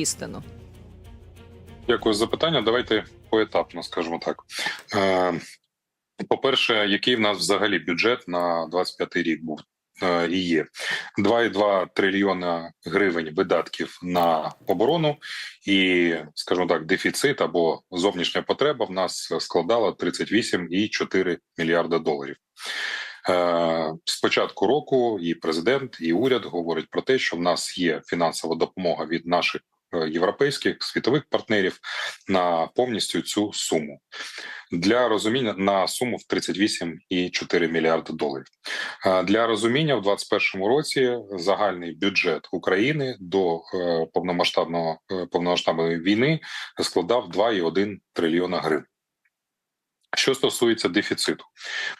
істину? Дякую за запитання. Давайте поетапно скажемо так. Е, По-перше, який в нас взагалі бюджет на 25 рік був е, і є 2,2 трильйона гривень видатків на оборону, і скажімо так, дефіцит або зовнішня потреба в нас складала 38,4 мільярда доларів. Е, З початку року і президент, і уряд говорять про те, що в нас є фінансова допомога від наших європейських світових партнерів на повністю цю суму для розуміння на суму в 38,4 мільярди доларів. Для розуміння в 2021 році загальний бюджет України до е, повномасштабного е, повномасштабної війни складав 2,1 трильйона гривень. Що стосується дефіциту,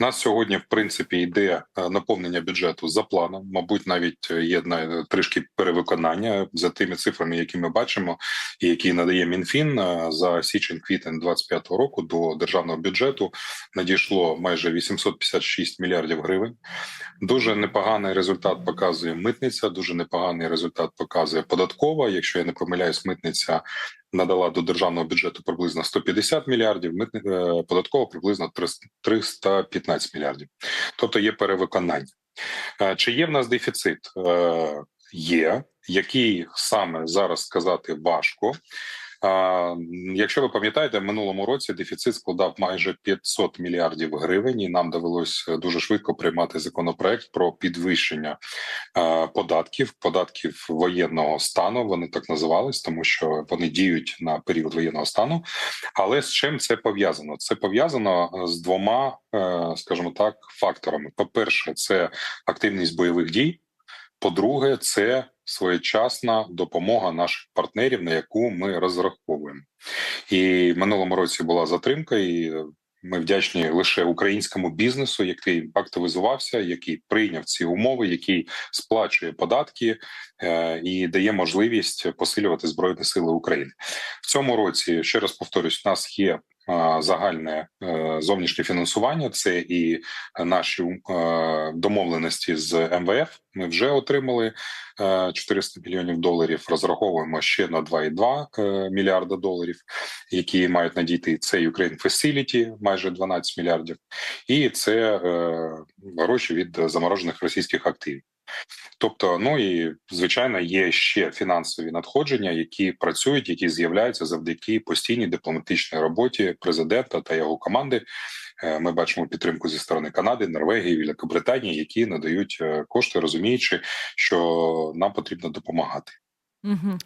у нас сьогодні в принципі йде е, наповнення бюджету за планом. Мабуть, навіть е, є трішки перевиконання за тими цифрами, які ми бачимо, і які надає МінФін е, за січень-квітень 25 року до державного бюджету надійшло майже 856 мільярдів гривень. Дуже непоганий результат показує митниця. Дуже непоганий результат показує податкова. Якщо я не помиляюсь, митниця надала до державного бюджету приблизно 150 мільярдів. Митни... податково приблизно 300 315 мільярдів. Тобто є перевиконання. Е, Чи є в нас дефіцит? Е, Є, який саме зараз сказати важко. Якщо ви пам'ятаєте, в минулому році дефіцит складав майже 500 мільярдів гривень, і нам довелось дуже швидко приймати законопроект про підвищення е, податків, податків воєнного стану. Вони так називались, тому що вони діють на період воєнного стану. Але з чим це пов'язано? Це пов'язано з двома, е, скажімо так, факторами: по-перше, це активність бойових дій. По-друге, це своєчасна допомога наших партнерів, на яку ми розраховуємо. І в минулому році була затримка, і ми вдячні лише українському бізнесу, який активізувався, який прийняв ці умови, який сплачує податки е, і дає можливість посилювати збройні сили України в цьому році. Ще раз повторюсь, у нас є. е, Загальне е, зовнішнє фінансування це і наші е, домовленості з МВФ. Ми вже отримали е, 400 мільйонів доларів. Розраховуємо ще на 2,2 е, мільярда доларів, які мають надійти. Це Ukraine Facility, майже 12 мільярдів, і це е, гроші від заморожених російських активів. Тобто, ну і звичайно, є ще фінансові надходження, які працюють, які з'являються завдяки постійній дипломатичній роботі президента та його команди. Е, Ми бачимо підтримку зі сторони Канади, Норвегії, Великобританії, які надають е, кошти, розуміючи, що нам потрібно допомагати. Угу.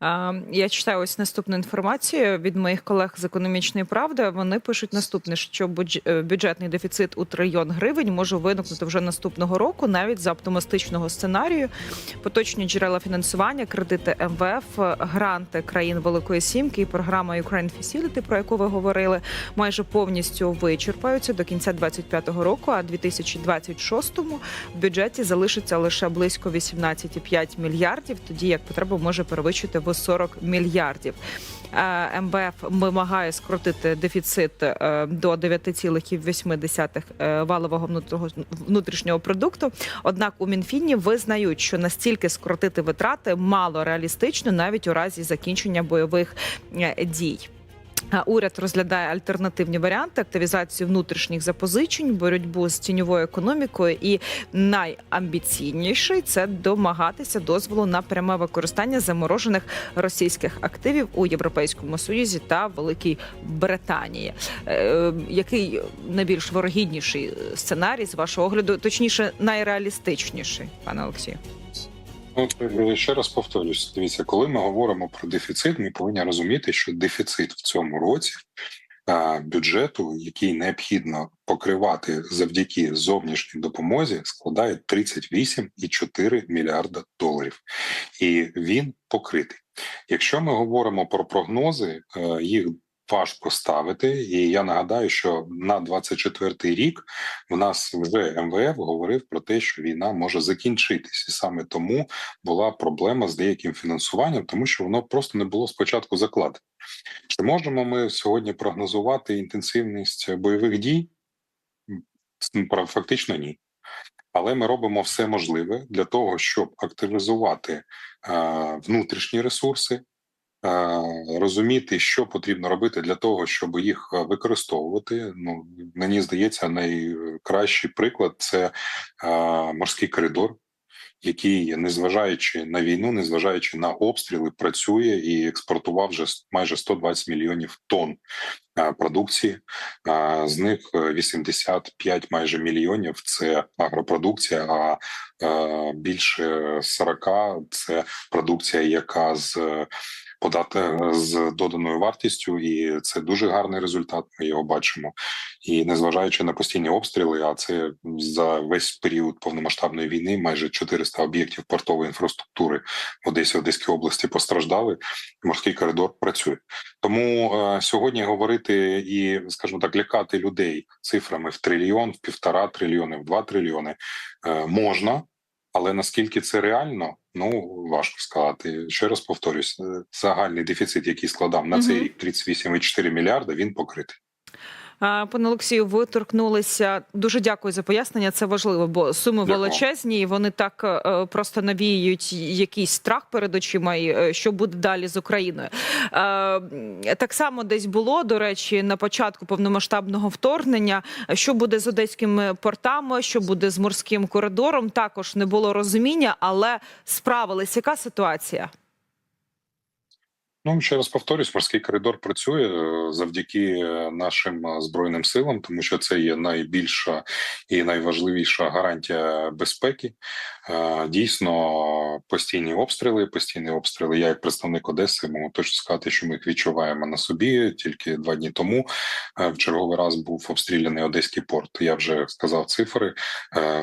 Я читаю ось наступну інформацію від моїх колег з економічної правди. Вони пишуть наступне: що е, бюджетний дефіцит у трильйон гривень може виникнути вже наступного року, навіть за оптимістичного сценарію. Поточні джерела фінансування, кредити МВФ, гранти країн Великої Сімки і програма Ukraine Facility, про яку ви говорили, майже повністю вичерпаються до кінця 2025 року. А 2026-му в бюджеті залишиться лише близько 18,5 мільярдів, тоді як потреба може перевищити в 40 мільярдів. Е, МВФ вимагає скоротити дефіцит е, до 9,8 е, валового внутрішнього- продукту. Однак у Мінфіні визнають, що настільки скоротити витрати мало реалістично навіть у разі закінчення бойових дій. Уряд розглядає альтернативні варіанти активізацію внутрішніх запозичень, боротьбу з тіньовою економікою, і найамбіційніший це домагатися дозволу на пряме використання заморожених російських активів у Європейському Союзі та Великій Британії. Е, який найбільш ворогідніший сценарій з вашого огляду, точніше, найреалістичніший, пане Олексію? Ну, е, ще раз повторюсь, дивіться, коли ми говоримо про дефіцит, ми повинні розуміти, що дефіцит в цьому році бюджету, який необхідно покривати завдяки зовнішній допомозі, складає 38,4 мільярда доларів, і він покритий. Якщо ми говоримо про прогнози, е, їх важко ставити. І я нагадаю, що на 24-й рік в нас вже МВФ говорив про те, що війна може закінчитись, і саме тому була проблема з деяким фінансуванням, тому що воно просто не було спочатку закладено. Чи можемо ми сьогодні прогнозувати інтенсивність бойових дій? Фактично ні. Але ми робимо все можливе для того, щоб активізувати е, внутрішні ресурси, розуміти, що потрібно робити для того, щоб їх е, використовувати. Ну мені здається, найкращий приклад це е, морський коридор. Який, незважаючи на війну, незважаючи на обстріли, працює і експортував вже майже 120 мільйонів тонн е, продукції. Е, З них е, 85 майже мільйонів це агропродукція, а е, більше 40 – це продукція, яка з е, подати з доданою вартістю, і це дуже гарний результат. Ми його бачимо. І незважаючи на постійні обстріли, а це за весь період повномасштабної війни, майже 400 об'єктів портової інфраструктури в Одесі, Одеській області постраждали. Морський коридор працює. Тому е, сьогодні говорити і, скажімо так, лякати людей цифрами в трильйон, в півтора трильйони, в два трильйони е, можна. Але наскільки це реально, ну важко сказати. Ще раз повторюсь, е, загальний дефіцит, який складав на цей рік 38,4 мільярда, він покритий. Пане Олексію, ви торкнулися. Дуже дякую за пояснення. Це важливо, бо суми Дякую. величезні, і вони так е, просто навіюють якийсь страх перед очима, і е, що буде далі з Україною. Е, Так само десь було до речі на початку повномасштабного вторгнення. Що буде з одеськими портами, що буде з морським коридором? Також не було розуміння, але справились. Яка ситуація? Ну ще раз повторюсь, морський коридор працює е, завдяки е, нашим е, збройним силам, тому що це є найбільша і найважливіша гарантія безпеки. Дійсно, постійні обстріли, постійні обстріли. Я, як представник Одеси, можу точно сказати, що ми їх відчуваємо на собі. Тільки два дні тому в черговий раз був обстріляний одеський порт. Я вже сказав цифри.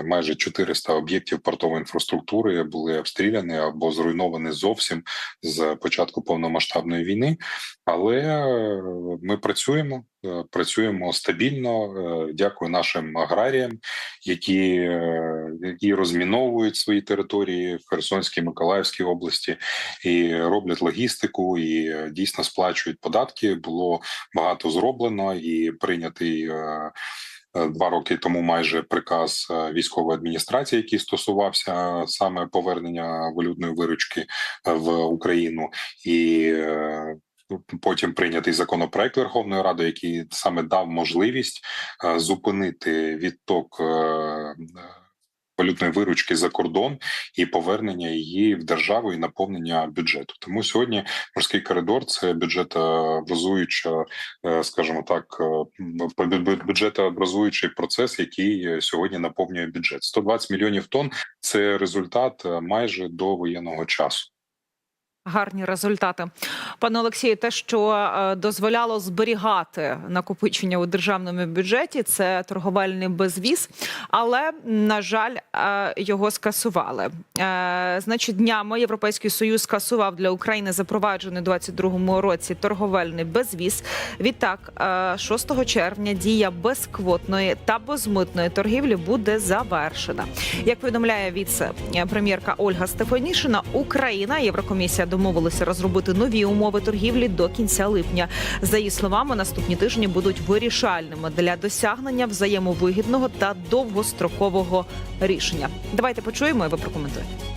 Майже 400 об'єктів портової інфраструктури були обстріляні або зруйновані зовсім з початку повномасштабної війни, але е, ми працюємо. е, Працюємо стабільно. е, Дякую нашим аграріям, які, які розміновують свої території в Херсонській Миколаївській області і роблять логістику, і дійсно сплачують податки. Було багато зроблено і прийнятий. Е, Два роки тому майже приказ е, військової адміністрації, який стосувався саме повернення валютної виручки е, в Україну, і е, потім прийнятий законопроект Верховної Ради, який саме дав можливість зупинити відток. Валютної виручки за кордон і повернення її в державу і наповнення бюджету. Тому сьогодні морський коридор це бюджетообразуюча, е, скажімо так, е, образуючий бюджетообразуючий процес, який е, сьогодні наповнює бюджет. 120 мільйонів тонн – це результат майже до воєнного часу. Гарні результати, пане Олексію. Те, що е, дозволяло зберігати накопичення у державному бюджеті, це торговельний безвіз, але на жаль, е, його скасували. Е, Значить, днями Європейський Союз скасував для України запроваджений у 2022 році торговельний безвіз. Відтак, е, 6 червня дія безквотної та безмитної торгівлі буде завершена. Як повідомляє віце-прем'єрка Ольга Стефанішина, Україна Єврокомісія домовилися розробити нові умови торгівлі до кінця липня. За її словами, наступні тижні будуть вирішальними для досягнення взаємовигідного та довгострокового рішення. Давайте почуємо і ви прокоментуєте.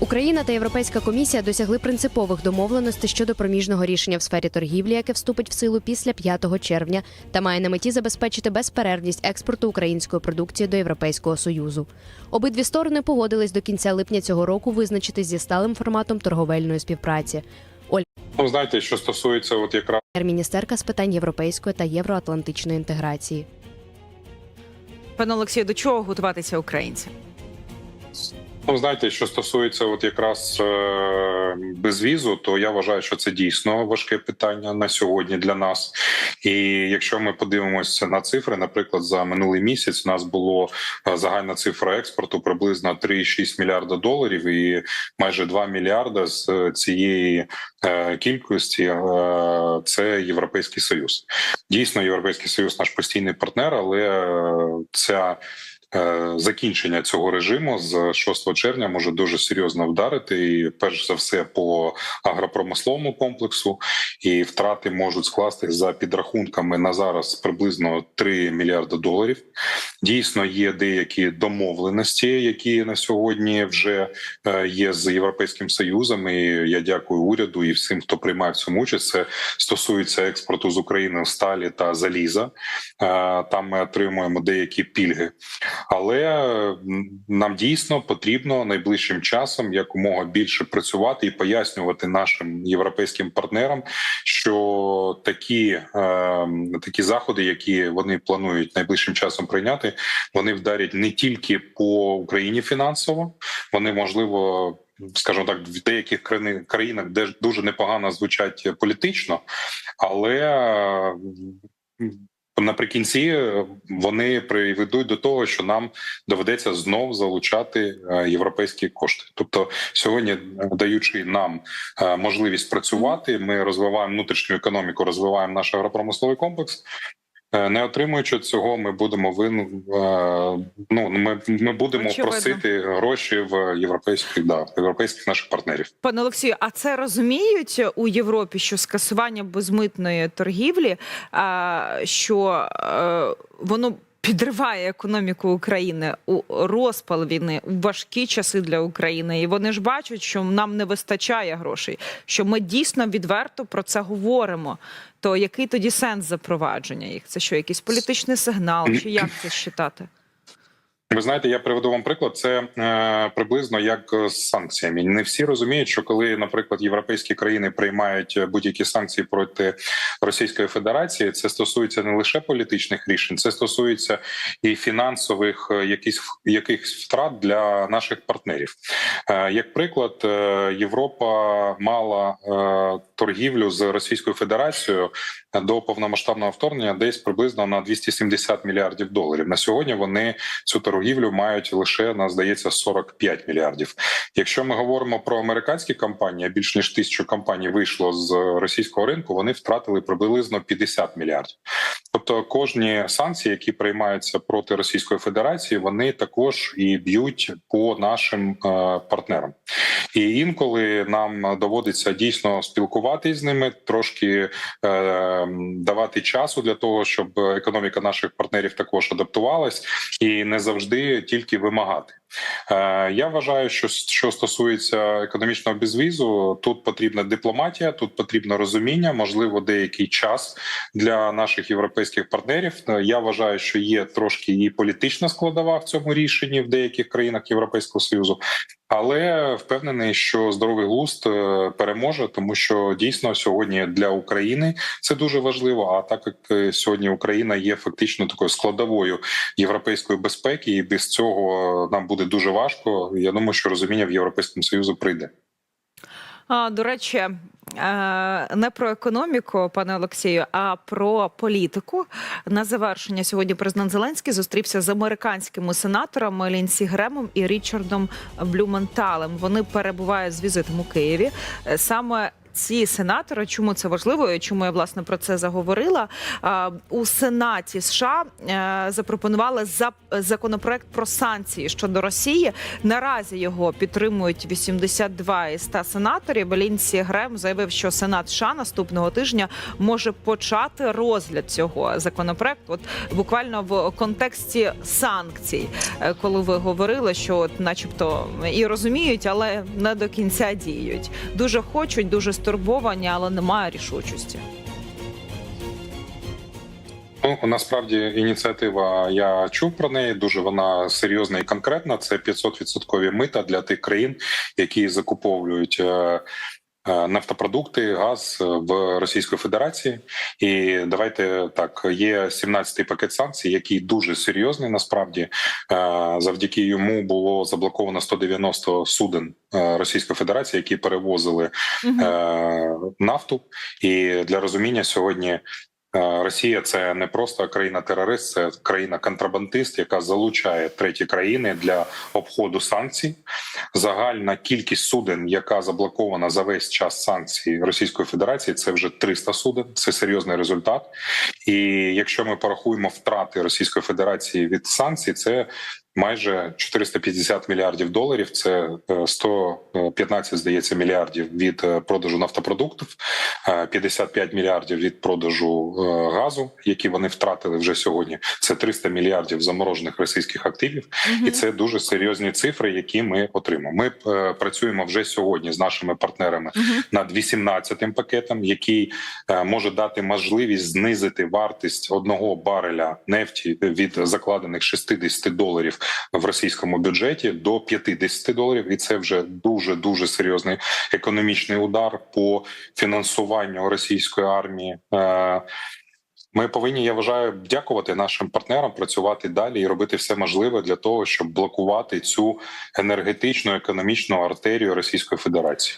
Україна та Європейська комісія досягли принципових домовленостей щодо проміжного рішення в сфері торгівлі, яке вступить в силу після 5 червня, та має на меті забезпечити безперервність експорту української продукції до Європейського союзу. Обидві сторони погодились до кінця липня цього року визначитись зі сталим форматом торговельної співпраці. Ну, знаєте, що стосується, от якраз. Міністерка з питань європейської та євроатлантичної інтеграції. Пане Олексію, до чого готуватися українцям? Ну, знаєте, що стосується от якраз е, безвізу, то я вважаю, що це дійсно важке питання на сьогодні для нас. І якщо ми подивимося на цифри, наприклад, за минулий місяць у нас було е, загальна цифра експорту приблизно 3,6 мільярда доларів, і майже 2 мільярда з е, цієї е, кількості е, це Європейський Союз. Дійсно, Європейський Союз наш постійний партнер, але е, ця закінчення цього режиму з 6 червня може дуже серйозно вдарити, і перш за все по агропромисловому комплексу, і втрати можуть скласти за підрахунками на зараз приблизно 3 мільярди доларів. Дійсно, є деякі домовленості, які на сьогодні вже е, є з європейським союзом. І я дякую уряду і всім, хто приймає в цьому участь. Це стосується експорту з України сталі та заліза. Е, Там ми отримуємо деякі пільги, але нам дійсно потрібно найближчим часом якомога більше працювати і пояснювати нашим європейським партнерам, що такі, е, такі заходи, які вони планують найближчим часом прийняти, вони вдарять не тільки по Україні фінансово, вони можливо. Скажімо так, в деяких країнах, де дуже непогано звучать політично, але наприкінці е, вони приведуть до того, що нам доведеться знов залучати е, європейські кошти. Тобто, сьогодні, е, даючи нам можливість працювати, ми розвиваємо внутрішню економіку, розвиваємо наш агропромисловий комплекс. Е, Не отримуючи цього, ми будемо вин... е, ну ми, ми будемо Очевидно. просити гроші в європейських да європейських наших партнерів. Пане Олексію, а це розуміють у Європі, що скасування безмитної торгівлі, що е, воно підриває економіку України у розпал війни у важкі часи для України, і вони ж бачать, що нам не вистачає грошей, що ми дійсно відверто про це говоримо. То який тоді сенс запровадження їх? Це що, якийсь політичний сигнал, чи як це считати? Ви знаєте, я приведу вам приклад. Це е, приблизно як з санкціями. Не всі розуміють, що коли, наприклад, європейські країни приймають будь-які санкції проти Російської Федерації, це стосується не лише політичних рішень, це стосується і фінансових е, якісь якихось втрат для наших партнерів. Е, як приклад, е, Європа мала е, торгівлю з Російською Федерацією до повномасштабного вторгнення десь приблизно на 270 мільярдів доларів. На сьогодні вони цю торгівлю мають лише на здається 45 мільярдів. Якщо ми говоримо про американські компанії, більш ніж тисячу компаній вийшло з російського ринку, вони втратили приблизно 50 мільярдів. Тобто, кожні санкції, які приймаються проти Російської Федерації, вони також і б'ють по нашим е, партнерам. І інколи нам доводиться дійсно спілкуватися з ними, трошки е, давати часу для того, щоб економіка наших партнерів також адаптувалась, і не завжди тільки вимагати. Е, Я вважаю, що що стосується економічного безвізу, тут потрібна дипломатія, тут потрібно розуміння, можливо, деякий час для наших європейських партнерів. Е, Я вважаю, що є трошки і політична складова в цьому рішенні в деяких країнах Європейського союзу. Але впевнений, що здоровий глузд е, переможе, тому що дійсно сьогодні для України це дуже важливо. А так як сьогодні Україна є фактично такою складовою європейської безпеки, і без цього нам буде дуже важко. Я думаю, що розуміння в європейському союзу прийде. А, до речі, е, не про економіку, пане Олексію, а про політику. На завершення сьогодні президент Зеленський зустрівся з американськими сенаторами Лінсі Гремом і Річардом Блюменталем. Вони перебувають з візитом у Києві. Е, Саме ці сенатори, чому це важливо, і чому я власне про це заговорила у Сенаті США е, запропонували законопроект про санкції щодо Росії. Наразі його підтримують 82 із 100 сенаторів. Лінсі Грем заявив, що Сенат США наступного тижня може почати розгляд цього законопроекту. От буквально в контексті санкцій, Е, коли ви говорили, що, от, начебто, і розуміють, але не до кінця діють. Дуже хочуть, дуже стурбовані, але немає рішучості. Ну насправді ініціатива я чув про неї. Дуже вона серйозна і конкретна. Це 500% мита для тих країн, які закуповують. Е, е, Нафтопродукти, газ в Російської Федерації, і давайте так. Є 17-й пакет санкцій, який дуже серйозний. Насправді Е, завдяки йому було заблоковано 190 суден е, Російської Федерації, які перевозили е, нафту. І для розуміння сьогодні Е, Росія це не просто країна-терорист, це країна-контрабандист, яка залучає треті країни для обходу санкцій. Загальна кількість суден, яка заблокована за весь час санкцій Російської Федерації, це вже 300 суден. Це серйозний результат. І якщо ми порахуємо втрати Російської Федерації від санкцій, це майже 450 мільярдів доларів. Це е, 115, здається, мільярдів від е, продажу нафтопродуктів, е, 55 мільярдів від продажу е, газу, які вони втратили вже сьогодні. Це 300 мільярдів заморожених російських активів, і це дуже серйозні цифри, які ми отримаємо. Ми е, працюємо вже сьогодні з нашими партнерами Мгм. над 18-тим пакетом, який е, може дати можливість знизити вартість одного бареля нефті від закладених 60 доларів в російському бюджеті до 50 доларів, і це вже дуже дуже серйозний економічний удар по фінансуванню російської армії. Е, Ми повинні, я вважаю, дякувати нашим партнерам, працювати далі і робити все можливе для того, щоб блокувати цю енергетичну економічну артерію Російської Федерації.